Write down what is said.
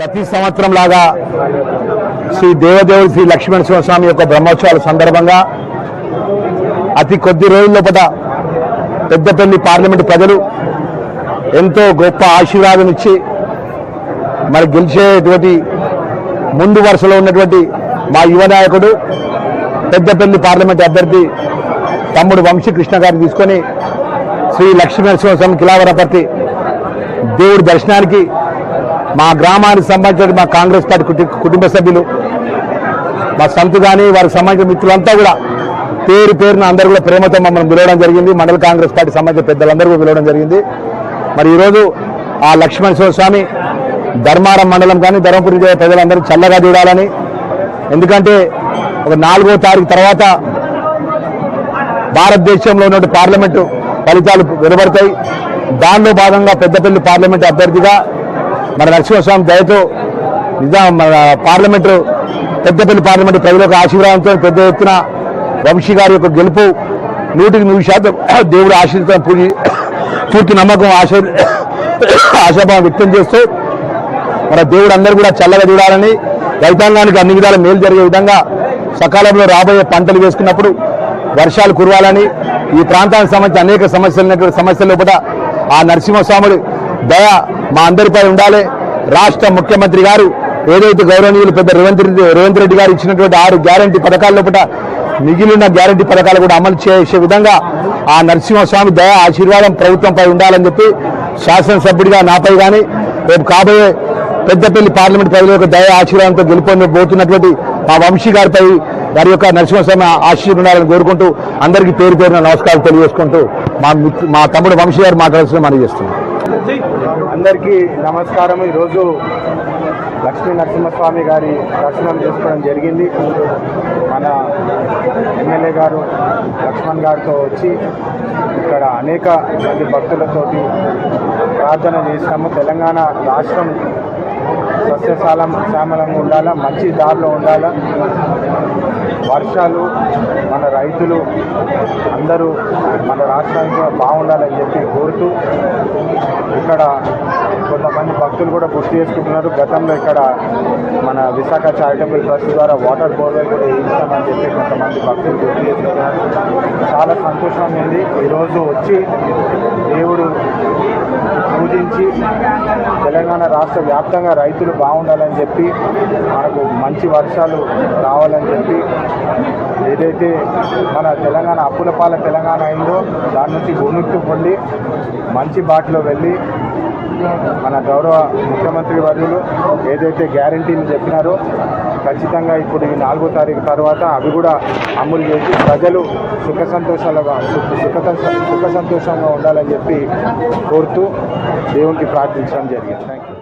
ప్రతి సంవత్సరం లాగా శ్రీ దేవదేవుడు శ్రీ లక్ష్మీనరసింహ స్వామి యొక్క బ్రహ్మోత్సవాల సందర్భంగా అతి కొద్ది రోజుల లోపల పెద్దపల్లి పార్లమెంటు ప్రజలు ఎంతో గొప్ప ఆశీర్వాదం ఇచ్చి మరి గెలిచేటువంటి ముందు వరుసలో ఉన్నటువంటి మా యువ నాయకుడు పెద్దపల్లి పార్లమెంట్ అభ్యర్థి తమ్ముడు వంశీకృష్ణ గారిని తీసుకొని శ్రీ లక్ష్మీనరసింహస్వామి కిలావరపర్తి దేవుడి దర్శనానికి మా గ్రామానికి సంబంధించిన మా కాంగ్రెస్ పార్టీ కుటుంబ సభ్యులు మా సంతు కానీ వారికి సంబంధించిన మిత్రులంతా కూడా పేరు పేరున అందరూ కూడా ప్రేమతో మమ్మల్ని పిలవడం జరిగింది. మండల కాంగ్రెస్ పార్టీ సంబంధించిన పెద్దలందరూ కూడా పిలవడం జరిగింది. మరి ఈరోజు ఆ లక్ష్మణ స్వామి ధర్మారం మండలం కానీ ధర్మపురి జిల్లా ప్రజలందరూ చల్లగా చూడాలని ఎందుకంటే ఒక నాలుగో తారీఖు తర్వాత భారతదేశంలో ఉన్న పార్లమెంటు ఫలితాలు వెలువడతాయి. దానిలో భాగంగా పెద్దపల్లి పార్లమెంటు అభ్యర్థిగా మన నరసింహస్వామి దయతో నిజాం మన పార్లమెంటు పెద్దపల్లి పార్లమెంటు ప్రజల యొక్క ఆశీర్వాదంతో పెద్ద ఎత్తున వంశీ గారి యొక్క గెలుపు నూటికి నూరు శాతం దేవుడు ఆశీర్వాదం పూజ పూర్తి నమ్మకం ఆశ ఆశాభావం వ్యక్తం చేస్తూ మన దేవుడు అందరూ కూడా చల్లగా చూడాలని రైతాంగానికి అన్ని విధాల మేలు జరిగే విధంగా సకాలంలో రాబోయే పంటలు వేసుకున్నప్పుడు వర్షాలు కురవాలని ఈ ప్రాంతానికి సంబంధించి అనేక సమస్యలు సమస్యలు సమస్యల లోపల ఆ నరసింహస్వాముడు దయ మా అందరిపై ఉండాలి. రాష్ట్ర ముఖ్యమంత్రి గారు ఏదైతే గౌరవనీయులు పెద్ద రేవంత్ రెడ్డి రేవంత్ రెడ్డి గారు ఇచ్చినటువంటి ఆరు గ్యారంటీ పథకాల లోపల మిగిలిన గ్యారంటీ పథకాలు కూడా అమలు చేసే విధంగా ఆ నరసింహస్వామి దయ ఆశీర్వాదం ప్రభుత్వంపై ఉండాలని చెప్పి శాసనసభ్యుడిగా నాపై కానీ రేపు కాబోయే పెద్దపల్లి పార్లమెంట్ ప్రజల యొక్క దయ ఆశీర్వాదంతో గెలుపొందబోతున్నటువంటి మా వంశీ గారిపై వారి యొక్క నరసింహస్వామి ఆశీర్వాదాలను కోరుకుంటూ అందరికీ పేరు పేరున నమస్కారం తెలియజేసుకుంటూ మా మా తమ్ముడు వంశీ గారు మాట్లాడాల్సిన మనం చేస్తున్నాం. అందరికీ నమస్కారం ఈరోజు లక్ష్మీ నరసింహస్వామి గారి దర్శనం చేసుకోవడం జరిగింది. మన ఎమ్మెల్యే గారు లక్ష్మణ్ గారితో వచ్చి ఇక్కడ అనేక మంది భక్తులతోటి ప్రార్థన చేసినాము. తెలంగాణ రాష్ట్రం సస్యశాలం శ్యామలంగా ఉండాలా మంచి దారిలో ఉండాలా? వర్షాలు మన రైతులు అందరూ మన రాష్ట్రానికి బాగుండాలని చెప్పి కోరుతూ కొంతమంది భక్తులు కూడా గుర్తు చేసుకుంటున్నారు. గతంలో ఇక్కడ మన విశాఖ చారిటబుల్ ట్రస్ట్ ద్వారా వాటర్ బోర్వెల్ కూడా వేయిస్తామని చెప్పి కొంతమంది భక్తులు గుర్తు చేసుకుంటున్నారు. చాలా సంతోషం ఉంది ఈరోజు వచ్చి దేవుడు పూజించి తెలంగాణ రాష్ట్ర వ్యాప్తంగా రైతులు బాగుండాలని చెప్పి మనకు మంచి వర్షాలు రావాలని చెప్పి ఏదైతే మన తెలంగాణ అప్పుల పాల తెలంగాణ అయిందో దాని నుంచి విముక్తి పొంది మంచి బాటలో వెళ్ళి మన గౌరవ ముఖ్యమంత్రి వర్యులు ఏదైతే గ్యారంటీని చెప్పినారో ఖచ్చితంగా ఇప్పుడు ఈ నాలుగో తారీఖు తర్వాత అవి కూడా అమలు చేసి ప్రజలు సుఖ సంతోషాలుగా సుఖ సుఖ సుఖ సంతోషంగా ఉండాలని చెప్పి కోరుతూ దేవునికి ప్రార్థించడం జరిగింది. Thank you